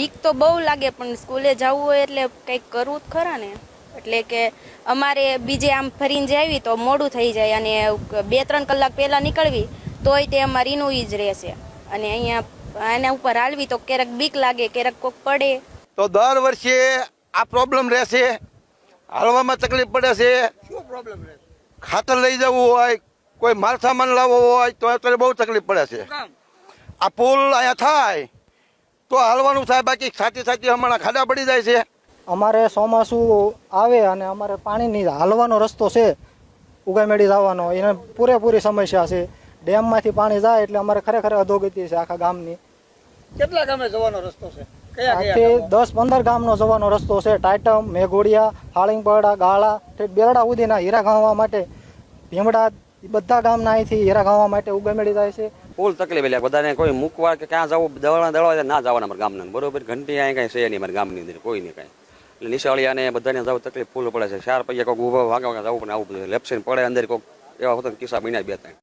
બીક તો બહુ લાગે પણ સ્કૂલે જવું હોય એટલે કંઈક કરવું જ ખરા ને. એટલે કે અમારે બીજે આમ ફરીને જાવી તો મોડું થઈ જાય અને બે ત્રણ કલાક પહેલાં નીકળવી તોય તે અમારીનું એનું ઈ જ રહેશે. અને અહીંયા આના ઉપર હાલવી તો ક્યારેક બીક લાગે ક્યારેક કોક પડે. તો દર વર્ષે આ પ્રોબ્લેમ રહેશે હાલવામાં તકલીફ પડે છે. શું પ્રોબ્લેમ રહે ખાતર લઈ જવું હોય કોઈ માલ સામાન લાવવો હોય તો અત્યારે બહુ તકલીફ પડે છે. આ પુલ અહીંયા થાય તો હાલવાનું થાય બાકી સાચી સાચી હમણાં ખાડા પડી જાય છે. અમારે ચોમાસું આવે અને અમારે પાણીની હાલવાનો રસ્તો છે ઉગામેડી જવાનો. એને પૂરેપૂરી સમસ્યા છે. ડેમમાંથી પાણી જાય એટલે અમારે ખરેખર અધોગતિ છે આખા ગામની. કેટલા ગામે જવાનો રસ્તો છે? દસ પંદર ગામનો જવાનો રસ્તો છે. ટાઇટમ મેઘોડિયા હાળીંગપરડા ગાળા બેરડા સુધીના હીરા ગામવા માટે ભીમડા બધા ગામના અહીંથી હીરા ગામવા માટે ઉગામેડી જાય છે. ફૂલ તકલીફ એટલે બધાને કોઈ મૂકવા કે ક્યાં જવું દળવા દળવા હોય તો ના જવાના અમારા ગામના. બરોબર, ઘંટી અહીંયા કાંઈ છે નહીં અમારા ગામની અંદર, કોઈ નહીં કાંઈ. એટલે નિશાળિયાને બધાને જવું તકલીફ ફૂલ પડે છે. ચાર પૈયા કોઈક ઊભા વાગા વાગા જવું પણ આવું બધું લેપ્સન પડે, અંદર કોઈક એવા હોતા કિસ્સા બન્યા બે ત્રણ.